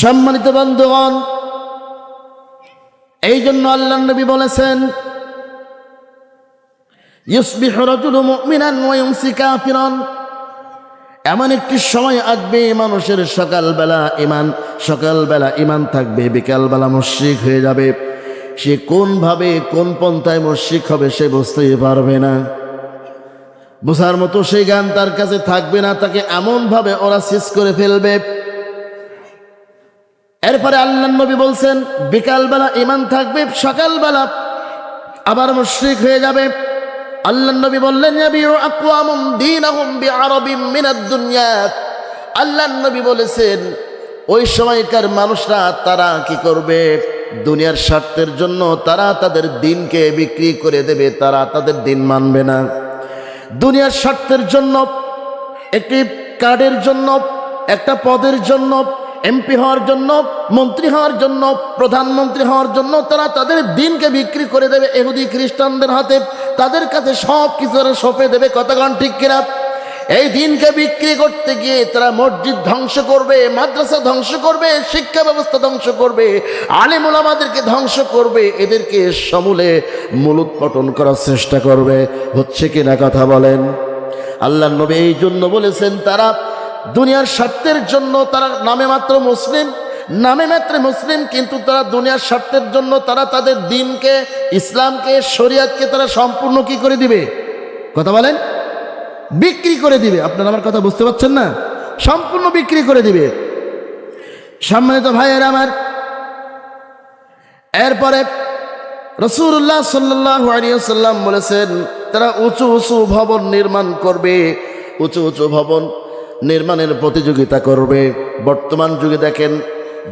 সম্মানিত বন্ধুগণ এই জন্য আল্লাহ নবী বলেছেন এমন একটি সময় আসবে, মানুষের সকালবেলা ইমান সকালবেলা ইমান থাকবে, বিকালবেলা মুশ্রিক হয়ে যাবে। সে কোনভাবে, কোন পন্থায় মুশ্রিক হবে সে বুঝতেই পারবে না। বোঝার মতো সেই গান তার কাছে থাকবে না, তাকে এমনভাবে ওরা শেষ করে ফেলবে। এরপরে আল্লাহ নবী বলছেন, বিকালবেলা ইমান থাকবে, সকালবেলা আবার মুশ্রিক হয়ে যাবে। আল্লাহ নবী বললেন আল্লাহ নবী বলেছেন, ওই সময়কার মানুষরা তারা কি করবে? দুনিয়ার স্বার্থের জন্য তারা তাদের দিনকে বিক্রি করে দেবে, তারা তাদের দিন মানবে না। দুনিয়ার স্বার্থের জন্য, একটি কার্ডের জন্য, একটা পদের জন্য এমপি হওয়ার জন্য, মন্ত্রী হওয়ার জন্য, প্রধানমন্ত্রী হওয়ার জন্য তারা তাদের দিনকে বিক্রি করে দেবে এহুদি খ্রিস্টানদের হাতে। তাদের কাছে সব কিছু তারা সঁপে দেবে কতক্ষণ ঠিক কিনা? এই দিনকে বিক্রি করতে গিয়ে তারা মসজিদ ধ্বংস করবে, মাদ্রাসা ধ্বংস করবে, শিক্ষা ব্যবস্থা ধ্বংস করবে আলিমুল আমাদেরকে ধ্বংস করবে, এদেরকে সমূলে মূলোৎপটন করার চেষ্টা করবে। হচ্ছে কিনা কথা বলেন? আল্লাহ নবী এই জন্য বলেছেন, তারা দুনিয়ার স্বার্থের জন্য তারা নামে মাত্র মুসলিম, নামে মাত্র মুসলিম, কিন্তু তারা দুনিয়ার স্বার্থের জন্য তারা তাদের দিনকে, ইসলামকে, শরিয়াতকে তারা সম্পূর্ণ কি করে দিবে? কথা বলেন? বিক্রি করে দিবে। আপনারা আমার কথা বুঝতে পারছেন না? সম্পূর্ণ বিক্রি করে দিবে। সম্মানিত ভাইয়ের আমার, এরপরে রসুল্লাহ সাল্লাহ আলিয়াল্লাম বলেছেন, তারা উঁচু উঁচু ভবন নির্মাণ করবে। উঁচু উঁচু ভবন। নির্মাণের প্রতিযোগিতা করবে। বর্তমান যুগে দেখেন,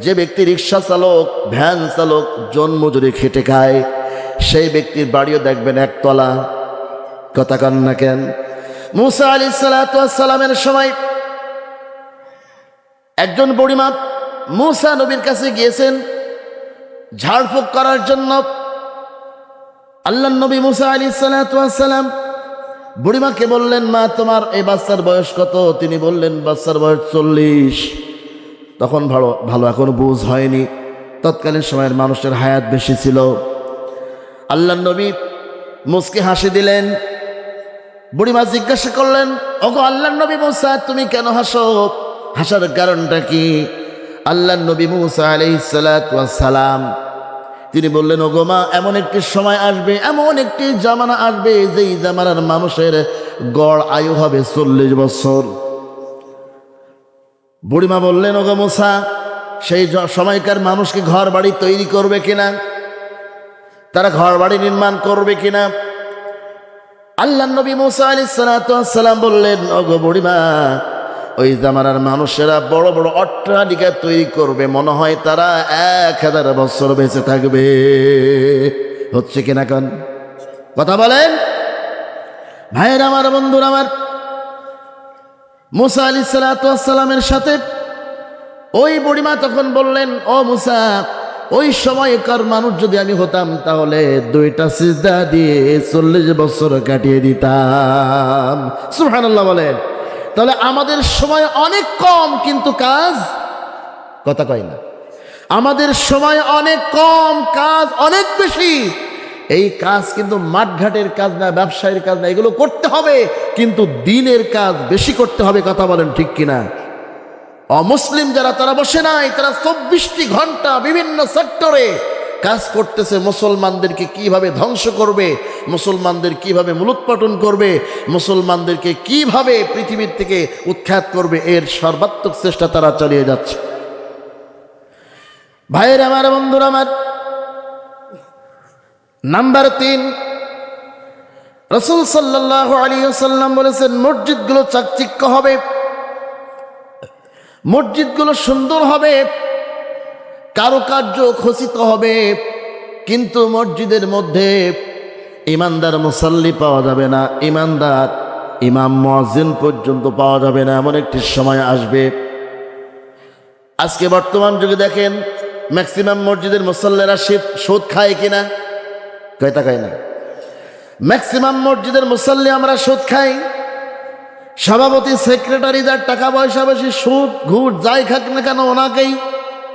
যে ব্যক্তি রিক্সা চালক, ভ্যান চালক জন্মজুরি খেটে খায়, সেই ব্যক্তির বাড়িও দেখবেন একতলা। কথা কান না কেন? মুসা আলি সালামের সময় একজন বড়িমা মুসা নবীর কাছে গিয়েছেন, ঝাড়ফুঁক করার জন্য। আল্লাহ নবী মুসা আলী সালাম বুড়িমাকে বললেন, মা, তোমার এই বাচ্চার বয়স কত? তিনি বললেন, বাচ্চার বয়স চল্লিশ। তখন ভালো ভালো এখন বুঝ হয়নি। তৎকালীন সময়ের মানুষের হায়াত বেশি ছিল। আল্লাহ নবী মুসকে হাসি দিলেন। বুড়িমা জিজ্ঞাসা করলেন, ওগো আল্লাহ নবী মুসা, তুমি কেন হাসো? হাসার কারণটা কি? আল্লাহ নবী মুসা আলাইসালাম তিনি বললেন, ওগো মা, এমন একটি সময় আসবে, এমন একটি জামানা আসবে, যেই জামানার মানুষের গড় আয়ু হবে চল্লিশ বছর। বুড়িমা বললেন, ওগো মুসা, সেই সময়কার মানুষকে ঘর বাড়ি তৈরি করবে কিনা? তারা ঘর বাড়ি নির্মাণ করবে কিনা? আল্লাহ নবী মুসা আলী সালাম বললেন, ওগো বুড়িমা ওই জামানার মানুষেরা বড় বড় অট্টালিকা তৈরি করবে। মনে হয় তারা এক হাজার বছর বেঁচে থাকবে। হচ্ছে কিনা কন? কথা বলেন? ভাইয়ের আমার, বন্ধুর আমার, মুসা আলী সালামের সাথে ওই বুড়িমা তখন বললেন, ও মুসা, ওই সময় সময়কার মানুষ যদি আমি হতাম, তাহলে দুইটা সিজদা দিয়ে চল্লিশ বছর কাটিয়ে দিতাম। সুহানাল্লাহ বলেন। তাহলে আমাদের সময় অনেক কম, কিন্তু কাজ, কথা কয় না। আমাদের সময় অনেক কম, কাজ অনেক বেশি। এই কাজ কিন্তু মাঠঘাটের কাজ না, ব্যবসায়ের কাজ না, এগুলো করতে হবে, কিন্তু দিনের কাজ বেশি করতে হবে, কথা বলেন ঠিক কিনা। অমুসলিম যারা, তারা বসে নাই, তারা চব্বিশটি ঘণ্টা বিভিন্ন সেক্টরে কাজ করতেছে, মুসলমানদেরকে কীভাবে ধ্বংস করবে, মুসলমানদের কীভাবে মূলোৎপাটন করবে, মুসলমানদেরকে কীভাবে পৃথিবীর থেকে উৎখাত করবে, এর সর্বাত্মক চেষ্টা তারা চালিয়ে যাচ্ছে। ভাইয়ের আমার, বন্ধুর আমার, নাম্বার তিন, রসুল সাল্লাহ আলী সাল্লাম বলেছেন, মসজিদগুলো চাকচিক্য হবে, মসজিদগুলো সুন্দর হবে কারুকার্য খচিত হবে, কিন্তু মসজিদের মধ্যে ইমানদার মুসাল্লি পাওয়া যাবে না, ইমানদার ইমাম মজিন পর্যন্ত পাওয়া যাবে না, এমন একটি সময় আসবে। আজকে বর্তমান যুগে দেখেন ম্যাক্সিমাম মসজিদের মুসল্লেরা শীত, সুদ খায় কিনা? কয়টা খায় না। ম্যাক্সিমাম মসজিদের মুসল্লি আমরা সুদ খাই, সভাপতি সেক্রেটারি যার টাকা পয়সা বেশি, সুদ, ঘুষ, যাই খাক না কেন, ওনাকেই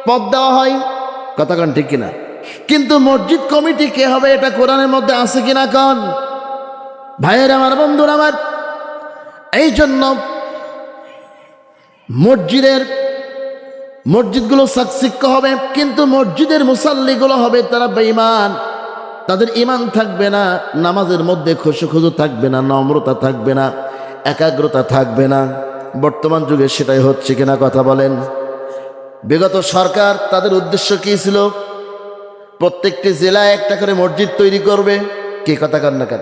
পদ দেওয়া হয়। কথা কন ঠিক কিনা? কিন্তু মসজিদ কমিটি কে হবে এটা কোরআনের মধ্যে আছে কিনা কন? ভাইয়ের আমার, বন্ধুর আমার এই জন্য মসজিদের মসজিদগুলো সাকসিক্য হবে, কিন্তু মসজিদের মুসাল্লিগুলো হবে তারা বেঈমান। তাদের ইমান থাকবে না, নামাজের মধ্যে খুশু খুশু থাকবে না, নম্রতা থাকবে না, একাগ্রতা থাকবে না। বর্তমান যুগে সেটাই হচ্ছে কিনা কথা বলেন। বিগত সরকার তাদের উদ্দেশ্য কী ছিল? প্রত্যেকটি জেলায় একটা করে মসজিদ তৈরি করবে। কে কথা কান না কেন?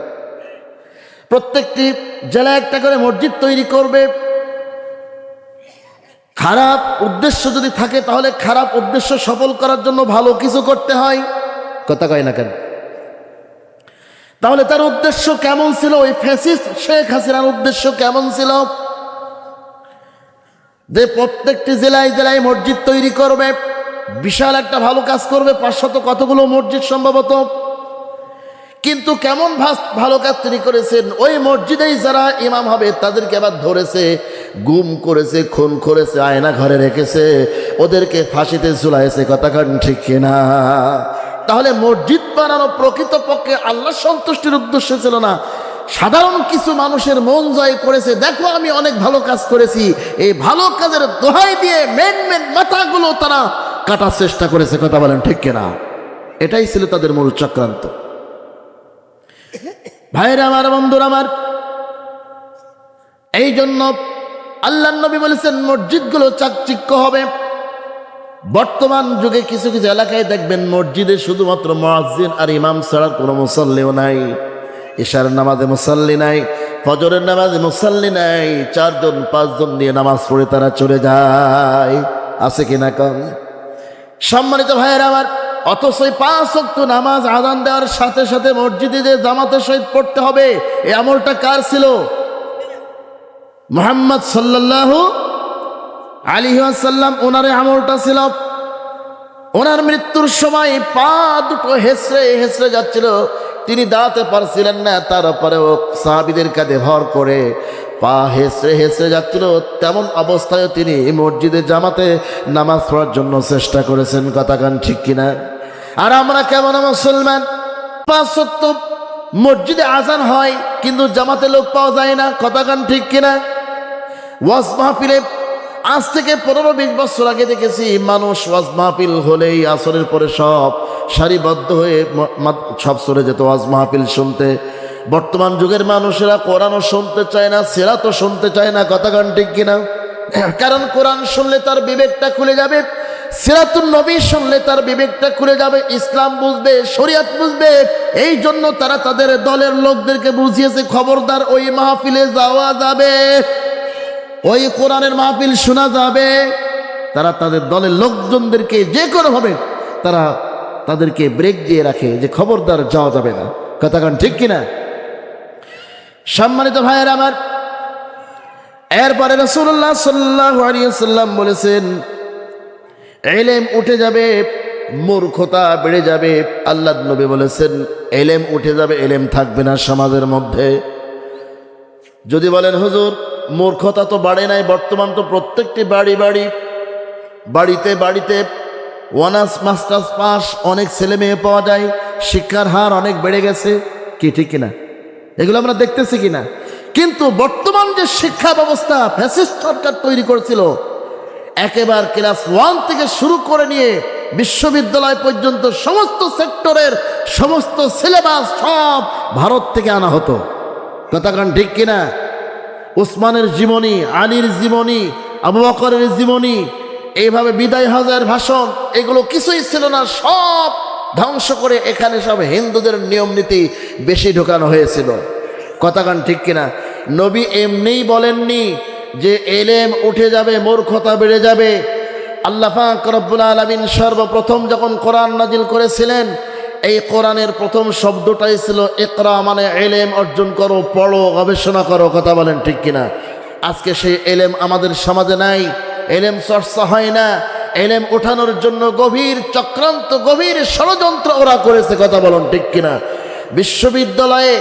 প্রত্যেকটি জেলায় একটা করে মসজিদ তৈরি করবে। খারাপ উদ্দেশ্য যদি থাকে, তাহলে খারাপ উদ্দেশ্য সফল করার জন্য ভালো কিছু করতে হয়। কথা কয় না কেন? তাহলে তার উদ্দেশ্য কেমন ছিল? ওই ফ্যাসিস্ট শেখ হাসিনার উদ্দেশ্য কেমন ছিল? যে প্রত্যেকটি জেলায় জেলায় মসজিদ তৈরি করবে, বিশাল একটা ভালো কাজ করবে, পাঁচশত কতগুলো মসজিদ সম্ভবত। কিন্তু কেমন ভালো কাজ তিনি করেছেন, ওই মসজিদেই যারা ইমাম হবে, তাদেরকে আবার ধরেছে, গুম করেছে, খুন করেছে, আয়না ঘরে রেখেছে, ওদেরকে ফাঁসিতে ঝুলাইছে, কথা কান ঠিক কিনা? তাহলে মসজিদ বানানো প্রকৃতপক্ষে আল্লাহ সন্তুষ্টির উদ্দেশ্য ছিল না সাধারণ কিছু মানুষের মন জয় করেছে, দেখো আমি অনেক ভালো কাজ করেছি। এই ভালো কাজের দোহাই দিয়ে মেন মেন মাথাগুলো তারা কাটার চেষ্টা করেছে, কথা বলেন ঠিক কিনা? এটাই ছিল তাদের মূল চক্রান্ত। ভাইরা আমার, বন্ধুরা আমার এই জন্য আল্লাহ নবী বলেছেন, মসজিদগুলো চাকচিক্য হবে। বর্তমান যুগে কিছু কিছু এলাকায় দেখবেন, মসজিদে শুধুমাত্র মসজিদ আর ইমাম ছাড়া কোনো মুসল্লিও নাই। ঈশার নামাজে মুসল্লি নাই, ফজরের নামাজে মুসল্লি নাই, চারজন, পাঁচজন নিয়ে নামাজ পড়ে তারা চলে যায়। আছে কিনা কম সম্মানিত ভাইয়ের আমার, অথচ পাঁচ অক্ত নামাজ আদান দেওয়ার সাথে সাথে মসজিদে যে জামাতের সহিত পড়তে হবে, এই আমলটা কার ছিল? মোহাম্মদ সাল্লাল্লাহু আলী সাল্লাম ওনার আমলটা ছিল। ওনার মৃত্যুর সময় পা দুটো হেসড়ে হেসড়ে যাচ্ছিল। তিনি দাঁড়াতে পারছিলেন না, তারপরেও সাহাবিদের কাঁধে ভর করে পা হেসড়ে হেসড়ে যাচ্ছিল। তেমন অবস্থায় তিনি মসজিদে, জামাতে নামাজ পড়ার জন্য চেষ্টা করেছেন, কথা কথাকান ঠিক কিনা? আর আমরা কেমন মুসলমান? পাঁচ মসজিদে আজান হয়, কিন্তু জামাতে লোক পাওয়া যায় না, কথা কথাকান ঠিক কিনা? ওয়াজ মাহফিলে আজ থেকে পনেরো বিশ বছর আগে দেখেছি, মানুষ ওয়াজ মাহফিল হলেই আসরের পরে সব সারিবদ্ধ হয়ে সব সরে যেত ওয়াজ মাহফিল শুনতে। বর্তমান যুগের মানুষেরা কোরআনও শুনতে চায় না সেরা তো শুনতে চায় না, কথা গান ঠিক কিনা? কারণ কোরআন শুনলে তার বিবেকটা খুলে যাবে সিরাতুল নবী শুনলে তার বিবেকটা খুলে যাবে, ইসলাম বুঝবে, শরিয়াত বুঝবে। এই জন্য তারা তাদের দলের লোকদেরকে বুঝিয়েছে, খবরদার, ওই মাহফিলে যাওয়া যাবে। ওই কোরআনের মাহফিল শোনা যাবে। তারা তাদের দলের লোকজনদেরকে যে কোনো ভাবে তারা তাদেরকে ব্রেক দিয়ে রাখে যে খবরদার যাওয়া যাবে না। কথা কান ঠিক কিনা? সম্মানিত ভাইয়ের আমার, এরপরে রসুল্লাহ সাল্লাহ সাল্লাম বলেছেন, এলেম উঠে যাবে, মূর্খতা বেড়ে যাবে। আল্লাহ নবী বলেছেন, এলেম উঠে যাবে, এলেম থাকবে না সমাজের মধ্যে। যদি বলেন, হুজুর, মূর্খতা তো বাড়ে নাই, বর্তমান তো প্রত্যেকটি বাড়ি বাড়ি, বাড়িতে বাড়িতে ওয়ানার্স মাস্টার্স পাস, অনেক ছেলে মেয়ে পাওয়া যায়, শিক্ষার হার অনেক বেড়ে গেছে, কি ঠিক কিনা? এগুলো আমরা দেখতেছি কিনা? কিন্তু বর্তমান যে শিক্ষা ব্যবস্থা ফ্যাসিস্ট সরকার তৈরি করেছিল, একেবারে ক্লাস ওয়ান থেকে শুরু করে নিয়ে বিশ্ববিদ্যালয় পর্যন্ত সমস্ত সেক্টরের সমস্ত সিলেবাস সব ভারত থেকে আনা হতো। কথা কান ঠিক কিনা? উসমানের জীবনী, আলীর জীবনী, আবু বকরের জীবনী এইভাবে বিদায় হাজার ভাষণ, এগুলো কিছুই ছিল না, সব ধ্বংস করে এখানে সব হিন্দুদের নিয়ম নীতি বেশি ঢোকানো হয়েছিল। কথা কথাগান ঠিক কিনা? নবী এমনিই বলেননি যে এলেম উঠে যাবে, মূর্খতা বেড়ে যাবে। আল্লাহ পাক রব্বুল আলমিন সর্বপ্রথম যখন কোরআন নাজিল করেছিলেন, এই কোরআনের প্রথম শব্দটাই ছিল একরা মানে এলেম অর্জন করো, পড়ো, গবেষণা করো, কথা বলেন ঠিক কিনা? আজকে সেই এলেম আমাদের সমাজে নাই। এলেম চর্চা হয় না। এলেম ওঠানোর জন্য গভীর চক্রান্ত, গভীর ষড়যন্ত্র ওরা করেছে, কথা বলুন ঠিক কিনা? বিশ্ববিদ্যালয়ে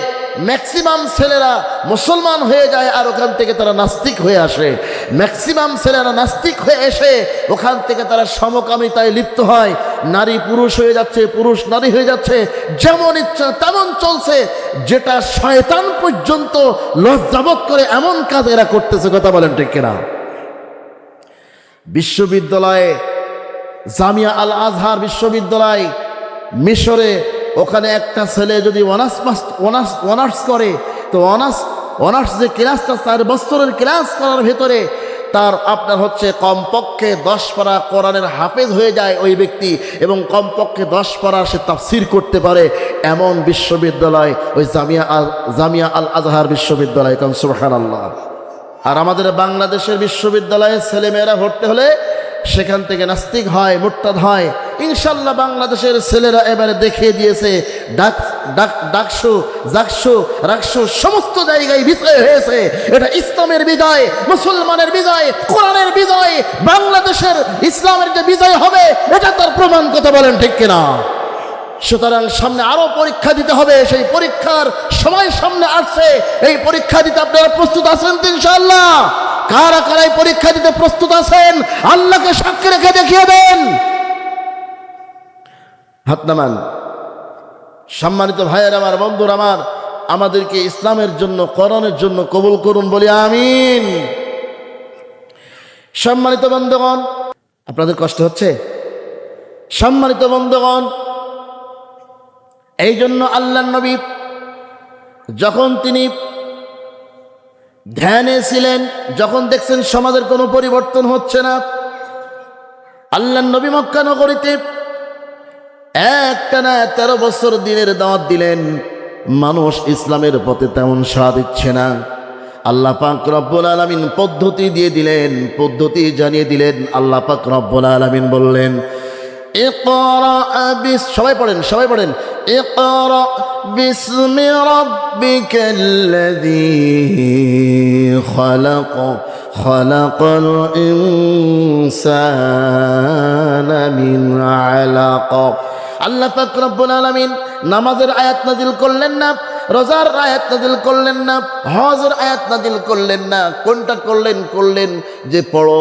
ম্যাক্সিমাম ছেলেরা মুসলমান হয়ে যায় আর ওখান থেকে তারা নাস্তিক হয়ে আসে। ম্যাক্সিমাম ছেলেরা নাস্তিক হয়ে এসে ওখান থেকে তারা সমকামিতায় লিপ্ত হয়। নারী পুরুষ হয়ে যাচ্ছে, পুরুষ নারী হয়ে যাচ্ছে, যেমন ইচ্ছা তেমন চলছে। যেটা শয়তান পর্যন্ত লজ্জাবোধ করে এমন কাজ এরা করতেছে, কথা বলেন ঠিক কিনা? বিশ্ববিদ্যালয়ে, জামিয়া আল আজহার বিশ্ববিদ্যালয়, মিশরে ওখানে একটা ছেলে যদি অনার্স মাস্ট অনার্স অনার্স করে, তো অনার্স অনার্স যে ক্লাসটা চার বছরের ক্লাস করার ভেতরে, তার আপনার হচ্ছে কমপক্ষে দশ পারা কোরআনের হাফেজ হয়ে যায় ওই ব্যক্তি এবং কমপক্ষে দশ পারা সে তাফসির করতে পারে এমন বিশ্ববিদ্যালয় ওই জামিয়া আল জামিয়া আল আজহার বিশ্ববিদ্যালয়। কারণ আল্লাহ আর আমাদের বাংলাদেশের বিশ্ববিদ্যালয়ে ছেলেমেয়েরা ভর্তি হলে সেখান থেকে নাস্তিক হয় মোট্টাদ হয়। ইনশাল্লাহ বাংলাদেশের ছেলেরা এবারে দেখিয়ে দিয়েছে, ডাক ডাক, ডাকসু জাকসু রাকসু সমস্ত জায়গায় বিজয় হয়েছে। এটা ইসলামের বিজয়, মুসলমানের বিজয়, কোরআনের বিজয়, বাংলাদেশের ইসলামের যে বিজয় হবে, এটা তার প্রমাণ কথা বলেন ঠিক কিনা? সুতরাং সামনে আরও পরীক্ষা দিতে হবে। সেই পরীক্ষার সময় সামনে আসছে। এই পরীক্ষা দিতে আপনারা প্রস্তুত আছেন তো ইনশাআল্লাহ? কারা কারা এই পরীক্ষা দিতে প্রস্তুত আছেন? আল্লাহকে সাক্ষী রেখে দেখিয়ে দেন। হাত নামান। সম্মানিত ভাইয়ের আমার, বন্ধুর আমার, আমাদেরকে ইসলামের জন্য করণের জন্য কবুল করুন বলি আমিন। সম্মানিত বন্ধুগণ, আপনাদের কষ্ট হচ্ছে? সম্মানিত বন্ধুগণ এই জন্য আল্লাহ নবী যখন তিনি ধ্যানে ছিলেন যখন দেখছেন সমাজের কোনো পরিবর্তন হচ্ছে না আল্লাহ নবী মক্কা নগরীতে একটানা তেরো বছর দিনের দাওয়াত দিলেন। মানুষ ইসলামের পথে তেমন সাড়া দিচ্ছে না। আল্লাহ পাক রব্বুল আলমিন পদ্ধতি দিয়ে দিলেন, পদ্ধতি জানিয়ে দিলেন। আল্লাহ পাক রব্বুল আলমিন বললেন সবাই পড়েন সবাই পড়েন اقرأ باسم ربك الذي خلق خلق الإنسان من علق আল্লাহ পাক রব্বুল আলামিন নামাজের আয়াত নাজিল করলেন না রোজার আয়াত নাজিল করলেন না, হজের আয়াত নাজিল করলেন না, কোনটা করলেন করলেন যে পড়ো,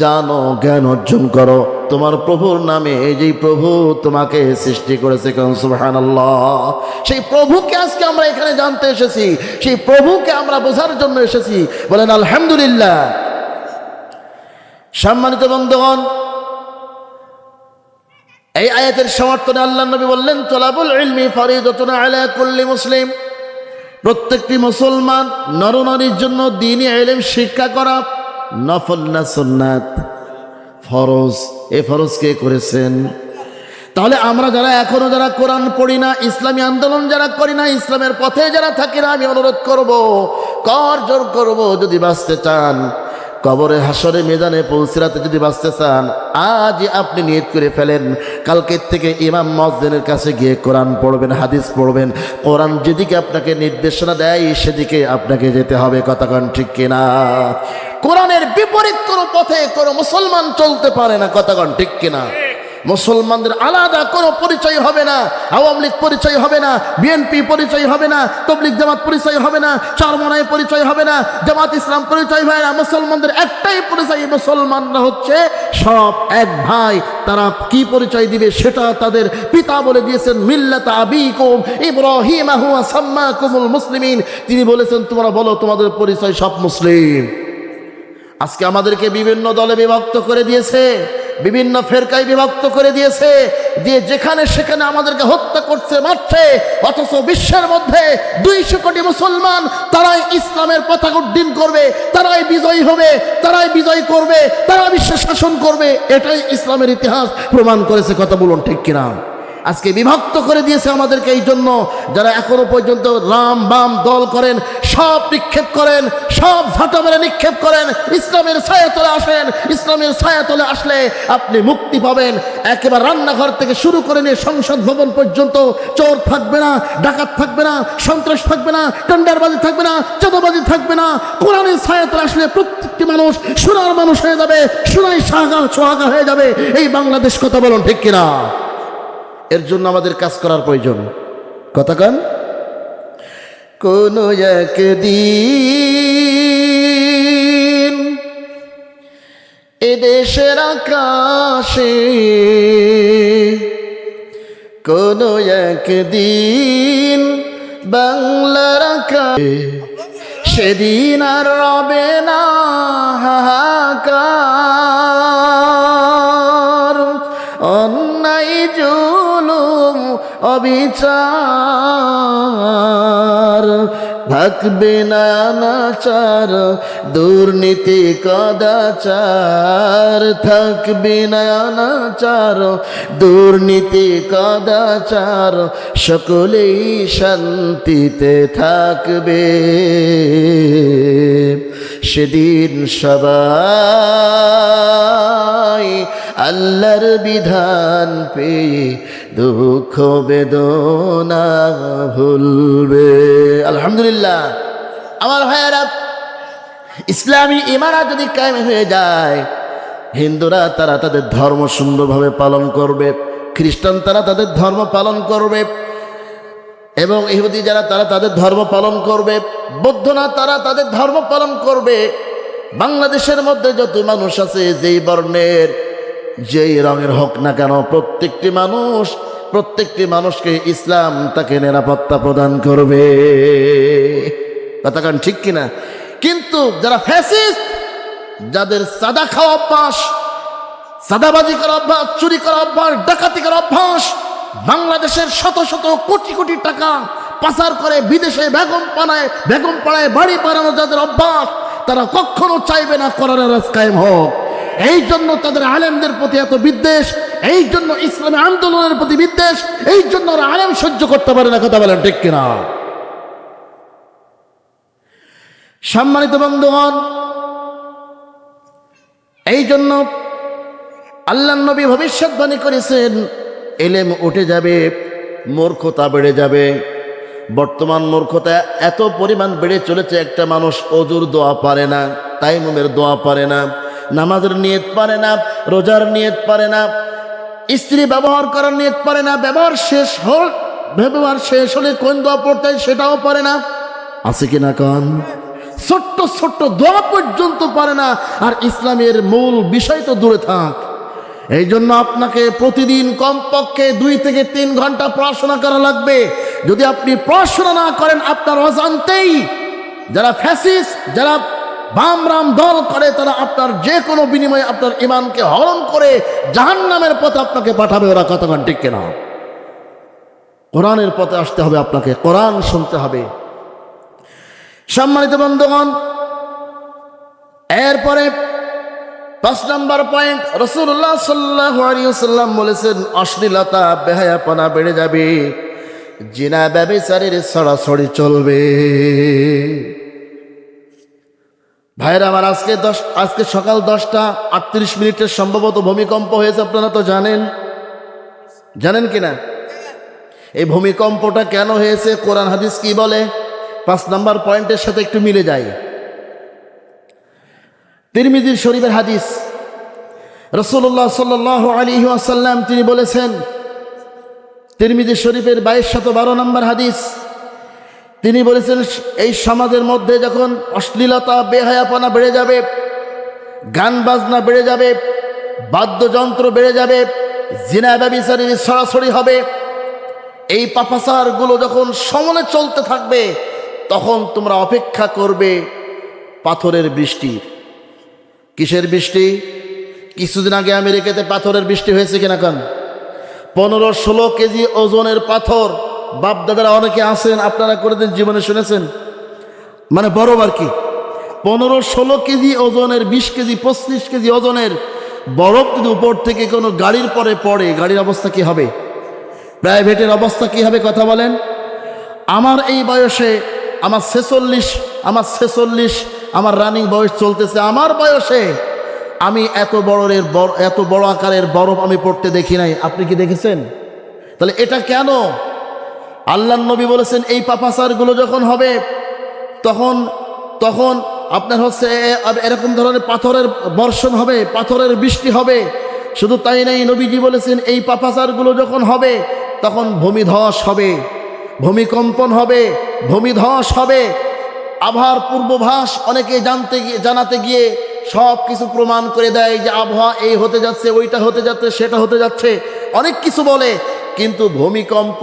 জানো, জ্ঞান অর্জন করো। তোমার প্রভুর নামে এই যে প্রভু তোমাকে সৃষ্টি করেছে কারণ সেই প্রভুকে আজকে আমরা এখানে জানতে এসেছি, সেই প্রভুকে আমরা বোঝার জন্য এসেছি। বলেন, আলহামদুলিল্লাহ। সম্মানিত বন্ধুগণ, এই আয়াতের সমর্থনে আল্লাহ নবী বললেন, তোলাবুল ইলমি ফরিদতুন আলা কুল্লি মুসলিম। প্রত্যেকটি মুসলমান নরনারীর জন্য দিনই এলেম শিক্ষা করা নফল না সন্ন্যাত ফরজ। এ ফরজ কে করেছেন? তাহলে আমরা যারা এখনও যারা কোরআন পড়ি না, ইসলামী আন্দোলন যারা করি না, ইসলামের পথে যারা থাকি না, আমি অনুরোধ করব, কর জোর করব যদি বাঁচতে চান। কবরে হাসরে মেদানে পৌঁছিরাতে যদি বাঁচতে চান আজ আপনি নিয়ত করে ফেলেন। কালকের থেকে ইমাম মসজিদের কাছে গিয়ে কোরআন পড়বেন, হাদিস পড়বেন। কোরআন যেদিকে আপনাকে নির্দেশনা দেয়, সেদিকে আপনাকে যেতে হবে। কথা কন ঠিক কিনা? কোরআনের বিপরীত কোনো পথে কোনো মুসলমান চলতে পারে না। কথা কন ঠিক কিনা? মুসলমানদের আলাদা কোনো পরিচয় হবে না, আওয়ামী লীগ পরিচয় হবে না, বিএনপি পরিচয় হবে না তবলিক জামাত পরিচয় হবে না, চারমনায় পরিচয় হবে না, জামাত ইসলাম পরিচয় হয় না, মুসলমানদের একটাই পরিচয়, মুসলমানরা হচ্ছে সব এক ভাই। তারা কি পরিচয় দিবে সেটা তাদের পিতা বলে দিয়েছেন, মিল্লাত আবিকুম ইব্রাহিম হুয়া সাম্মাকুমুল মুসলিমিন। তিনি বলেছেন, তোমরা বলো, তোমাদের পরিচয় সব মুসলিম। আজকে আমাদেরকে বিভিন্ন দলে বিভক্ত করে দিয়েছে। বিভিন্ন ফেরকায় বিভক্ত করে দিয়েছে। দিয়ে যেখানে সেখানে আমাদেরকে হত্যা করছে, মারছে, অথচ বিশ্বের মধ্যে দুইশো কোটি মুসলমান, তারাই ইসলামের পতাকা উড্ডীন করবে, তারাই বিজয়ী হবে, তারাই বিজয় করবে তারা বিশ্ব শাসন করবে, এটাই ইসলামের ইতিহাস প্রমাণ করেছে কথা বলুন ঠিক কিনা। আজকে বিভক্ত করে দিয়েছে আমাদেরকে এই জন্য। যারা এখনও পর্যন্ত রাম বাম দল করেন, সব নিক্ষেপ করেন, সব ঝাঁটা মেরে নিক্ষেপ করেন, ইসলামের ছায়াতলে আসেন, ইসলামের ছায়াতলে আসলে আপনি মুক্তি পাবেন। একেবারে রান্নাঘর থেকে শুরু করে নিয়ে সংসদ ভবন পর্যন্ত চোর থাকবে না, ডাকাত থাকবে না, সন্ত্রাস থাকবে না, টেন্ডারবাজি থাকবে না, চাঁদাবাজি থাকবে না। কোরআনের ছায়াতলে আসলে প্রত্যেকটি মানুষ সোনার মানুষ হয়ে যাবে সোনাই সাহাগা সোহাগা হয়ে যাবে। এই বাংলাদেশ কথা বলুন ঠিক কিনা? এর জন্য আমাদের কাজ করার প্রয়োজন। কথা কান? কোনো একদিন এদেশের আকাশে কোনো একদিন বাংলার আকাশে সেদিন আর রবে না হাহাকার। অবিচার। থাকবে না নাচার, দুর্নীতি কদাচার। থাকবে না নাচার, দুর্নীতি কদাচার। সকলেই শান্তিতে থাকবে। সেদিন সবাই আল্লাহর বিধান পেয়ে দুঃখ বেদনা ভুলবে। আলহামদুলিল্লাহ। আমার ভাইয়েরা, ইসলামী ইমারা যদি কায়েম হয়ে যায়, হিন্দুরা তারা তাদের ধর্ম সুন্দরভাবে পালন করবে, খ্রিস্টান তারা তাদের ধর্ম পালন করবে, এবং ইহুদি যারা তারা তাদের ধর্ম পালন করবে বৌদ্ধনা তারা তাদের ধর্ম পালন করবে। বাংলাদেশের মধ্যে যত মানুষ আছে, যেই বর্ণের যেই রঙের হোক না কেন, প্রত্যেকটি মানুষ, প্রত্যেকটি মানুষকে ইসলাম তাকে নিরাপত্তা প্রদান করবে। কথা ঠিক কিনা? কিন্তু যারা ফ্যাসিস্ট যাদের সাদা খাওয়া অভ্যাস, সাদাবাজি করা অভ্যাস, চুরি করা অভ্যাস, ডাকাতি করা অভ্যাস, বাংলাদেশের শত শত কোটি কোটি টাকা পাচার করে বিদেশে বেগম পানায় বেগম পাড়ায় বাড়ি পাড়ানো যাদের অভ্যাস, তারা কখনো চাইবে না করার রাজ কায়েম হোক। এই জন্য তাদের আলেমদের প্রতি এত বিদ্বেষ, এই জন্য ইসলামী আন্দোলনের প্রতি বিদ্বেষ, এই জন্য ওরা আলেম সহ্য করতে পারে না, কথা বলেন ঠিক কিনা? সম্মানিত বন্ধুগণ, এই জন্য আল্লাহ নবী ভবিষ্যৎবাণী করেছেন, এলেম উঠে যাবে, মূর্খতা বেড়ে যাবে। বর্তমান মূর্খতা এত পরিমাণ বেড়ে চলেছে, একটা মানুষ অজুর দোয়া পারে না, তাইমুমের দোয়া পারে না। নামাজের নিয়ত পারে না, রোজার নিয়ত পারে না, স্ত্রী ব্যবহার করার নিয়ত পারে না, ব্যবহার শেষ হল, ব্যবহার শেষ হলে কোন দোয়া পড়তে সেটাও পারে না। আছে কিনা কন? ছোট্ট ছোট্ট দোয়া পর্যন্ত পারে না, আর ইসলামের মূল বিষয় তো দূরে থাক। এই জন্য আপনাকে প্রতিদিন কমপক্ষে দুই থেকে তিন ঘণ্টা পড়াশোনা করা লাগবে। যদি আপনি পড়াশোনা না করেন, আপনার অজান্তেই যারা ফ্যাসিস যারা বাম রাম দল করে তারা আপনার যে কোনো বিনিময়ে আপনার ইমানকে হরণ করে জাহান নামের পথে আপনাকে পাঠাবে। ওরা কতক্ষণ ঠিক কেনা? কোরআনের পথে আসতে হবে আপনাকে, কোরআন শুনতে হবে। সম্মানিত বন্ধুগণ, এরপরে পাঁচ নম্বর পয়েন্ট রসুল্লাহ সাল্লাম বলেছেন, অশ্লীলতা, বেহায়াপনা বেড়ে যাবে, জিনা ব্যবচারের সরাসরি চলবে। ভাইরা আমার আজকে দশ আজকে সকাল দশটা আটত্রিশ মিনিটের সম্ভবত ভূমিকম্প হয়েছে, আপনারা তো জানেন। জানেন কিনা এই ভূমিকম্পটা কেন হয়েছে? কোরআন হাদিস কি বলে? পাঁচ নাম্বার পয়েন্টের সাথে একটু মিলে যায় তিরমিজির শরীফের হাদিস। রসুল্লাহ সাল্লাহ আলী আসাল্লাম তিনি বলেছেন তিরমিজি শরীফের বাইশ শত বারো নম্বর হাদিস তিনি বলেছেন, এই সমাজের মধ্যে যখন অশ্লীলতা, বেহায়াপনা বেড়ে যাবে, গান বাজনা বেড়ে যাবে, বাদ্যযন্ত্র বেড়ে যাবে, জিনা ব্যবিচারী সরাসরি হবে, এই পাপাসারগুলো যখন সমলে চলতে থাকবে, তখন তোমরা অপেক্ষা করবে পাথরের বৃষ্টির কিসের বৃষ্টি? কিছুদিন আগে আমেরিকাতে পাথরের বৃষ্টি হয়েছে কিনা কান? পনেরো ষোলো কেজি ওজনের পাথর বাপ দাদারা অনেকে আছেন, আপনারা করে দিন জীবনে শুনেছেন? মানে বড় আর কি? পনেরো ষোলো কেজি ওজনের, বিশ কেজি, পঁচিশ কেজি ওজনের বরফ যদি উপর থেকে কোনো গাড়ির পরে পড়ে, গাড়ির অবস্থা কি হবে? প্রাইভেটের অবস্থা কি হবে কথা বলেন? আমার এই বয়সে আমার ছেচল্লিশ আমার ছেচল্লিশ, আমার রানিং বয়স চলতেছে, আমার বয়সে আমি এত বড়ের এত বড় আকারের বরফ আমি পড়তে দেখি নাই। আপনি কি দেখেছেন? তাহলে এটা কেন? আল্লাহ নবী বলেছেন, এই পাপাচারগুলো যখন হবে, তখন তখন আপনার হচ্ছে এরকম ধরনের পাথরের বর্ষণ হবে, পাথরের বৃষ্টি হবে। শুধু তাই নাই, নবীজি বলেছেন, এই পাপাচারগুলো যখন হবে, তখন ভূমিধস হবে, ভূমিকম্পন হবে, ভূমিধস হবে। আবহাওয়ার পূর্বভাস অনেকে জানতে গিয়ে, জানাতে গিয়ে সব কিছু প্রমাণ করে দেয় যে আবহাওয়া এই হতে যাচ্ছে, ওইটা হতে যাচ্ছে, সেটা হতে যাচ্ছে। অনেক কিছু বলে, কিন্তু ভূমিকম্প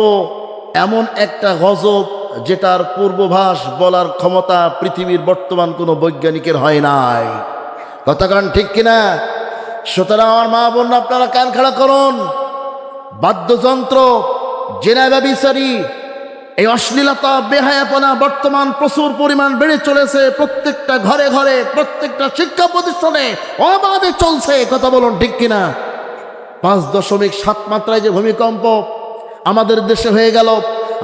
এমন একটা গজব যেটার পূর্বভাস বলার ক্ষমতা পৃথিবীর বর্তমান কোনো বৈজ্ঞানিকের হয় নাই। কারণ ঠিক কিনা? সুতরাং আমার মা বোন, আপনারা কান খাড়া করুন। বাদ্যযন্ত্র, জেনা এই অশ্লীলতা, বেহায়াপনা বর্তমান প্রচুর পরিমাণ বেড়ে চলেছে। প্রত্যেকটা ঘরে ঘরে, প্রত্যেকটা শিক্ষা প্রতিষ্ঠানে অবাধে চলছে। কথা বলুন ঠিক কিনা? পাঁচ দশমিক সাত মাত্রায় যে ভূমিকম্প আমাদের দেশে হয়ে গেল।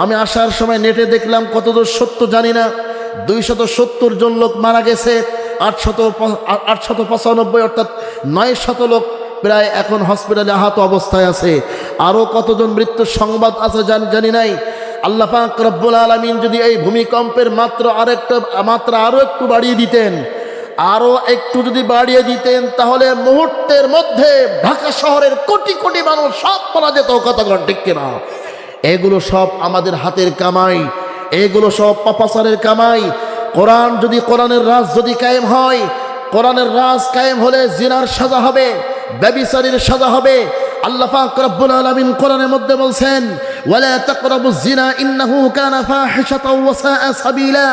আমি আসার সময় নেটে দেখলাম কতদূর সত্য জানি না। দুইশত সত্তর জন লোক মারা গেছে, আটশত আটশত পঁচানব্বই অর্থাৎ নয় শত লোক প্রায় এখন হসপিটালে আহত অবস্থায় আছে। আরও কতজন মৃত্যুর সংবাদ আছে জানি জানি নাই। আল্লাহ পাক রব্বুল আলমিন যদি এই ভূমিকম্পের মাত্র আরেকটা মাত্রা আরও একটু বাড়িয়ে দিতেন আরও একটু যদি বাড়িয়ে দিতেন, তাহলে মুহূর্তের মধ্যে ঢাকা শহরের কোটি কোটি মানুষ সব মারা যেত কথা ঠিক কিনা? এগুলো সব আমাদের হাতের কামাই, এগুলো সব পাপাসারের কামাই। কোরআন যদি কোরআনের রাজ যদি কায়েম হয়, কোরআনের রাজ কায়েম হলে জিনার সাজা হবে, ব্যবিচারীর সাজা হবে। আল্লাহ পাক রব্বুল আলামিন কোরআনের মধ্যে বলছেন, ওয়ালা তাকরাবুজ জিনা ইন্নাহু কানা ফাহিশাতাও ওয়া সাবিলা।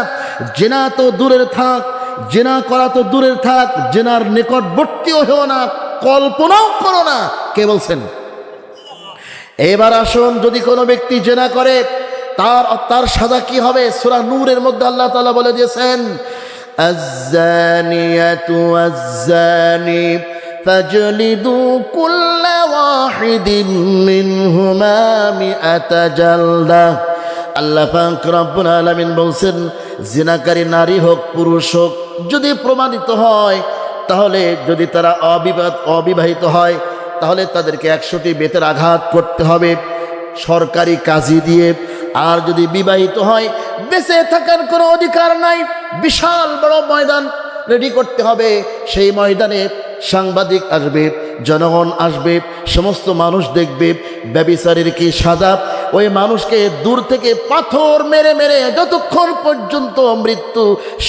জিনা তো দূরের থাক জেনা করা তো দূরের থাক জেনার নিকটবর্তীও হেও না কল্পনাও করো না কে বলছেন এবার আসুন যদি কোনো ব্যক্তি জেনা করে তার তার সাজা কি হবে সুরা নূরের মধ্যে আল্লাহ তাআলা বলে দিয়েছেন الزانية والزاني فاجلدوا كل واحد منهما مئة جلدة আল্লাহ পাক রব্বুল আলামিন বলছেন জিনাকারী নারী হোক পুরুষ হোক যদি প্রমাণিত হয়, তাহলে যদি তারা অবিবাদ অবিবাহিত হয়, তাহলে তাদেরকে একশোটি বেতের আঘাত করতে হবে সরকারি কাজী দিয়ে। আর যদি বিবাহিত হয়, বেঁচে থাকার কোনো অধিকার নাই। বিশাল বড় ময়দান রেডি করতে হবে। সেই ময়দানে সাংবাদিক আসবে, জনগণ আসবে, সমস্ত মানুষ দেখবে ব্যবিচারীর কি সাজা ওই মানুষকে দূর থেকে পাথর মেরে মেরে যতক্ষণ পর্যন্ত মৃত্যু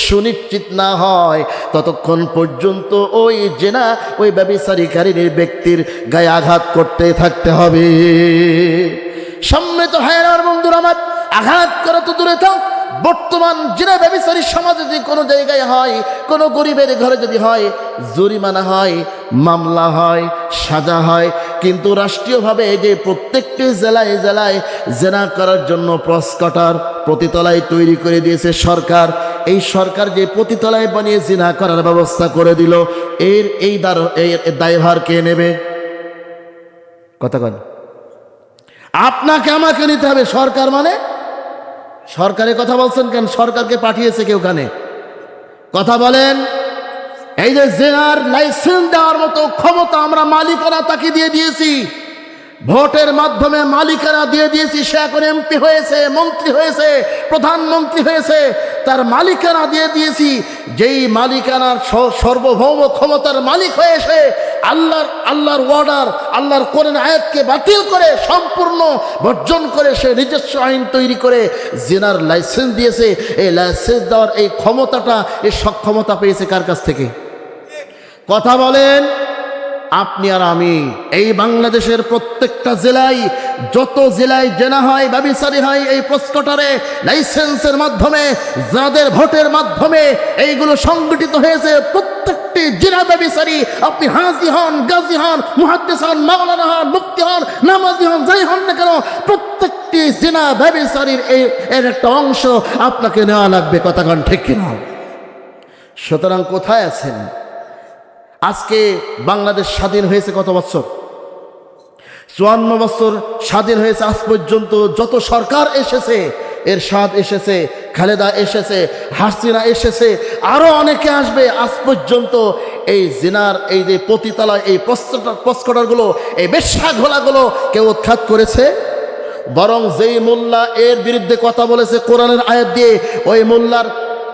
সুনিশ্চিত না হয়, ততক্ষণ পর্যন্ত ওই জেনা, ওই ব্যবিচারীকারীর ব্যক্তির গায়ে আঘাত করতে থাকতে হবে। সম্মিত হায়নার বন্ধুর আমার আঘাত করা তো দূরে থাক বর্তমান জেনা ব্যবসায়ী সমাজে যদি কোনো জায়গায় হয়, কোনো গরিবের ঘরে যদি হয়, জরিমানা হয়, মামলা হয়, সাজা হয়, কিন্তু রাষ্ট্রীয়ভাবে যে প্রত্যেকটি জেলায় জেলায় জেনা করার জন্য প্রস্কটার প্রতিতলায় তৈরি করে দিয়েছে সরকার, এই সরকার যে প্রতিতলায় বানিয়ে জিনা করার ব্যবস্থা করে দিল, এর এই দার এই দায়ভার কে নেবে? কথা কন। আপনাকে আমাকে নিতে হবে, সরকার মানে সরকারের কথা বলছেন কেন? সরকারকে পাঠিয়েছে কেউ কানে? কথা বলেন। এই যে জেনার লাইসেন্স দেওয়ার মতো ক্ষমতা আমরা মালিকরা তাকে দিয়ে দিয়েছি। ভোটের মাধ্যমে মালিকানা দিয়ে দিয়েছি, সে এখন এমপি হয়েছে, মন্ত্রী হয়েছে, প্রধানমন্ত্রী হয়েছে। তার মালিকানা দিয়ে দিয়েছি, যেই মালিকানার সর্বভৌম ক্ষমতার মালিক হয়েছে আল্লাহর আল্লাহর অর্ডার আল্লাহর কোরআন আয়াতকে বাতিল করে, সম্পূর্ণ বর্জন করে সে নিজস্ব আইন তৈরি করে জেনার লাইসেন্স দিয়েছে। এই লাইসেন্স দেওয়ার এই ক্ষমতাটা, এই সক্ষমতা পেয়েছে কার কাছ থেকে? কথা বলেন। আপনি আর আমি এই বাংলাদেশের প্রত্যেকটা জেলায়, যত জেলায় জেনা হয় ব্যবসারী হয় এই প্রস্কটারে লাইসেন্সের মাধ্যমে, যাদের ভোটের মাধ্যমে এইগুলো সংগঠিত হয়েছে, প্রত্যেকটি জেলা ব্যবসারী আপনি হাজি হন, গাজী হন, মুহাদ্দিস হন, মাওলানা হন মুক্তি হন, নামাজি হন, যাই হন না কেন, প্রত্যেকটি জেনা ব্যবসারীর এই, এর একটা অংশ আপনাকে নেওয়া লাগবে, কথা কন ঠিক কিনা? সুতরাং কোথায় আছেন? আজকে বাংলাদেশ স্বাধীন হয়েছে কত বছর? চুয়ান্ন বছর স্বাধীন হয়েছে, আজ পর্যন্ত যত সরকার এসেছে এর স্বাদ এসেছে, খালেদা এসেছে, হাসিনা এসেছে আরও অনেকে আসবে, আজ পর্যন্ত এই জিনার, এই যে পতিতলায়, এই প্রস্কটারগুলো এই বেশ্যা ঘোলাগুলো কেউ উৎখাত করেছে? বরং যেই মোল্লা এর বিরুদ্ধে কথা বলেছে কোরআনের আয়াত দিয়ে, ওই মোল্লার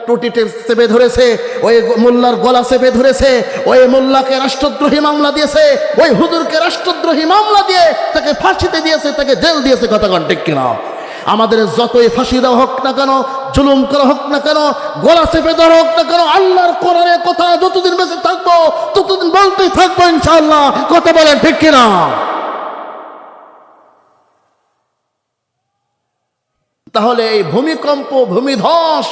টুটিতে চেপে ধরেছে, ওই মোল্লার গলা চেপে ধরেছে, ওই মোল্লাকে রাষ্ট্রদ্রোহী মামলা দিয়েছে, ওই হুজুরকে রাষ্ট্রদ্রোহী মামলা দিয়ে তাকে ফাঁসিতে দিয়েছে, তাকে জেল দিয়েছে, কথা ঠিক কিনা? আমাদের যতই ফাঁসি দেওয়া হোক না কেন, জুলুম করা হোক না কেন, গলা চেপে দেওয়া হোক না কেন, আল্লাহর কোরআনের কথা যতদিন বেঁচে থাকব, ততদিন বলতেই থাকব ইনশাআল্লাহ, কথা বলেন ঠিক কিনা? তাহলে এই ভূমিকম্প, ভূমিধস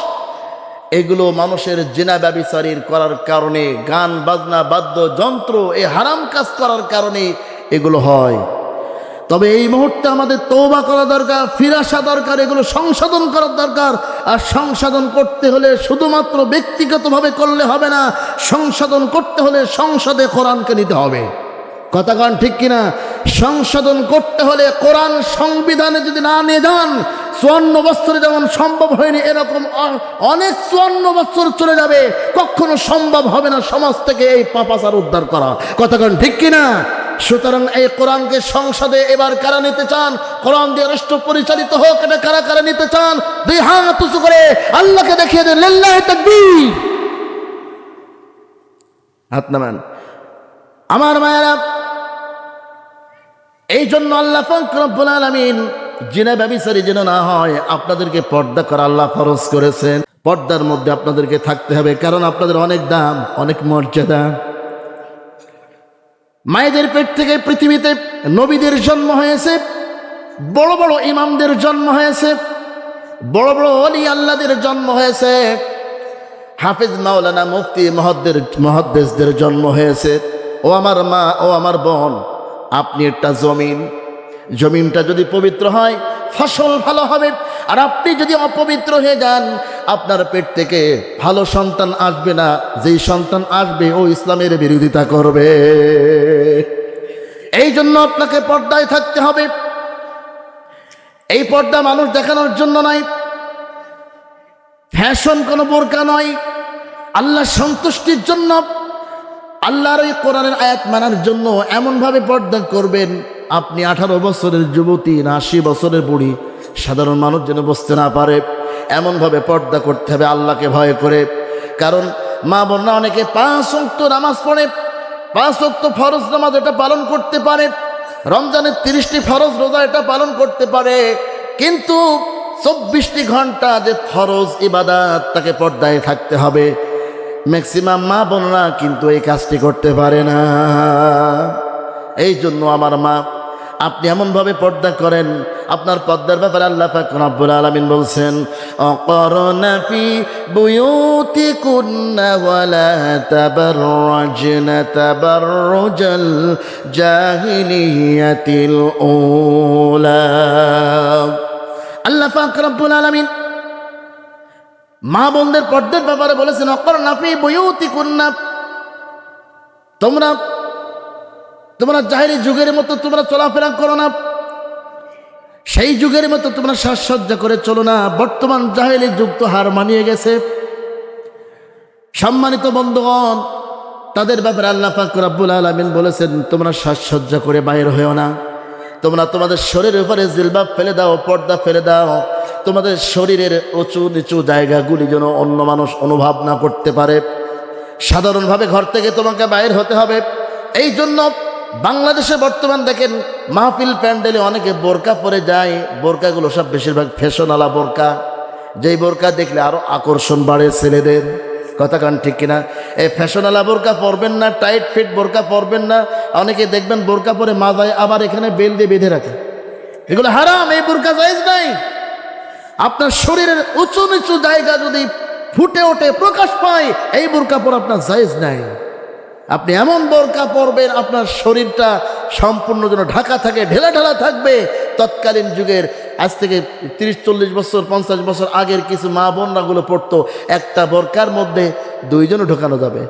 এগুলো মানুষের জেনা ব্যবিচারীর করার কারণে, গান, বাজনা, বাদ্য, যন্ত্র এই হারাম কাজ করার কারণে এগুলো হয়। তবে এই মুহূর্তে আমাদের তৌবা করা দরকার, ফিরে আসা দরকার, এগুলো সংশোধন করার দরকার। আর সংশোধন করতে হলে শুধুমাত্র ব্যক্তিগতভাবে করলে হবে না, সংশোধন করতে হলে সংসদে কোরআনকে নিতে হবে। কথা কন ঠিক কিনা? সংশোধন করতে হলে কোরআন সংবিধানে যদি না নিয়ে যান, চুয়ান্ন বছরে যেমন সম্ভব হয়নি, এরকম অনেক চুয়ান্ন বছর চলে যাবে। কখনো সম্ভব হবে না সমাজ থেকে এই পাপাচার উদ্ধার করা। কথা কন ঠিক কিনা? সুতরাং এই কোরআনকে সংসদে এবার কারা নিতে চান? কোরআন দিয়ে রাষ্ট্র পরিচালিত হোক, এটা কারা কারা নিতে চান? দুই হাত উঁচু করে আল্লাহকে দেখিয়ে দেন, লিল্লাহি তাকবীর। হাত নামান। আমার মায়েরা এই জন্য আল্লাহ রব্বুল আলামিন জিনা ব্যবিচারী যেন না হয়, আপনাদেরকে পর্দা করা আল্লাহ ফরজ করেছেন। পর্দার মধ্যে আপনাদেরকে থাকতে হবে, কারণ আপনাদের অনেক দাম, অনেক মর্যাদা। মায়েদের পেট থেকে পৃথিবীতে নবীদের জন্ম হয়েছে, বড় বড় ইমামদের জন্ম হয়েছে, বড় বড় অলি আল্লাদের জন্ম হয়েছে, হাফিজ মাওলানা মুফতি মহদ্দের মহাদ্দেশদের জন্ম হয়েছে। ও আমার মা, ও আমার বোন আপনি একটা জমিন। জমিনটা যদি পবিত্র হয়, ফসল ভালো হবে। আর আপনি যদি অপবিত্র হয়ে যান, আপনার পেট থেকে ভালো সন্তান আসবে না। যেই সন্তান আসবে, ও ইসলামের বিরোধিতা করবে। এই জন্য আপনাকে পর্দায় থাকতে হবে। এই পর্দা মানুষ দেখানোর জন্য নয়। ফ্যাশন কোনো বোরকা নয়। আল্লাহ সন্তুষ্টির জন্য আল্লাহর ওই কোরআনের আয়াত মানার জন্য এমনভাবে পর্দা করবেন, আপনি আঠারো বছরের যুবতী, না আশি বছরের বুড়ি, সাধারণ মানুষ যেন বসতে না পারে, এমনভাবে পর্দা করতে হবে আল্লাহকে ভয় করে। কারণ মা বোনরা অনেকে পাঁচ অক্ত নামাজ পড়ে, পাঁচ অক্ত ফরজ নামাজ এটা পালন করতে পারে, রমজানের তিরিশটি ফরজ রোজা এটা পালন করতে পারে, কিন্তু চব্বিশটি ঘণ্টা যে ফরজ ইবাদাত তাকে পর্দায় থাকতে হবে। ম্যাক্সিমাম মা বোনরা কিন্তু এই কাজটি করতে পারে না। এই জন্য আমার মা, আপনি এমনভাবে পর্দা করেন, আপনার পর্দার ব্যাপারে আল্লাহ পাক রব্বুল আলামিন বলছেন, অকরনা ফি বুয়ুতিকুন্না ওয়ালা তাবাররাজনা তাবাররুজাল জাহিলিয়াতিল উলা। আল্লাহ পাক রব্বুল আলামিন মা বোনদের পর্দার ব্যাপারে বলেছেন অকর নাফি বইউতি কন্যা তোমরা তোমরা জাহিরি যুগের মতো তোমরা চলাফেরা করো না। সেই যুগের মতো তোমরা সাজসজ্জা করে চলো না। বর্তমান জাহেলি যুগ তো হার মানিয়ে গেছে। সম্মানিত বন্ধুগণ, তাদের ব্যাপারে আল্লাহ পাক আলামিন বলেছেন, তোমরা সাজসজ্জা করে বাইর হয়েও না। তোমরা তোমাদের শরীরের উপরে জিলবাব ফেলে দাও, পর্দা ফেলে দাও। তোমাদের শরীরের উঁচু নিচু জায়গাগুলি যেন অন্য মানুষ অনুভব না করতে পারে। সাধারণভাবে ঘর থেকে তোমাকে বাইর হতে হবে। এই জন্য বাংলাদেশে বর্তমান দেখেন মাহফিল প্যান্ডেলে অনেকে বোরকা পরে যায়। বোরকাগুলো সব বেশিরভাগ ফ্যাশনওয়ালা বোরকা। যেই বোরকা দেখলে আরও আকর্ষণ বাড়ে ছেলেদের। কথা কান ঠিক কিনা? এই ফ্যাশনওয়ালা বোরকা পরবেন না টাইট ফিট বোরকা পরবেন না। অনেকে দেখবেন বোরকা পরে মাথায় আবার এখানে বেল দিয়ে বেঁধে রাখে। এগুলো হারাম, এই বোরকা জায়েজ নাই। আপনার শরীরের উঁচু নিচু জায়গা যদি ফুটে ওঠে, প্রকাশ পায়, এই বোরকা পর আপনার জায়েজ নাই। আপনি এমন বোরকা পরবেন আপনার শরীরটা সম্পূর্ণ যেন ঢাকা থাকে, ঢেলা ঢালা থাকবে। তৎকালীন যুগের, আজ থেকে তিরিশ, চল্লিশ বছর, পঞ্চাশ বছর আগের কিছু মা বোনরাগুলো পড়তো, একটা বোরকার মধ্যে দুইজনও ঢোকানো যাবে।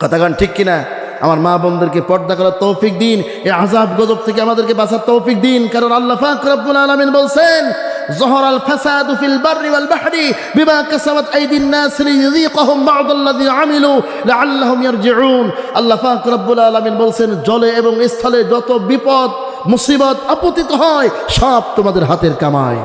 কথা কথাগান ঠিক কিনা? আমার মা বোনদেরকে পর্দা করার তৌফিক দিন, এই আজাব গজব থেকে আমাদেরকে বাঁচার তৌফিক দিন, কারণ আল্লাহ ফাক রব্বুল আলামিন বলছেন জহরাল ফাসাদু ফিল বাররি ওয়াল বাহরি বিমা কাসাবাত আইদিন নাস লিয়যীকহুম বা'দাল্লাযী আমিলু লাআল্লাহুম ইয়ারজিউন। আল্লাহ পাক রব্বুল আলামিন বলছেন, জলে এবং স্থলে যত বিপদ, মুসিবত আপতিত হয়, সব তোমাদের হাতের কামায়।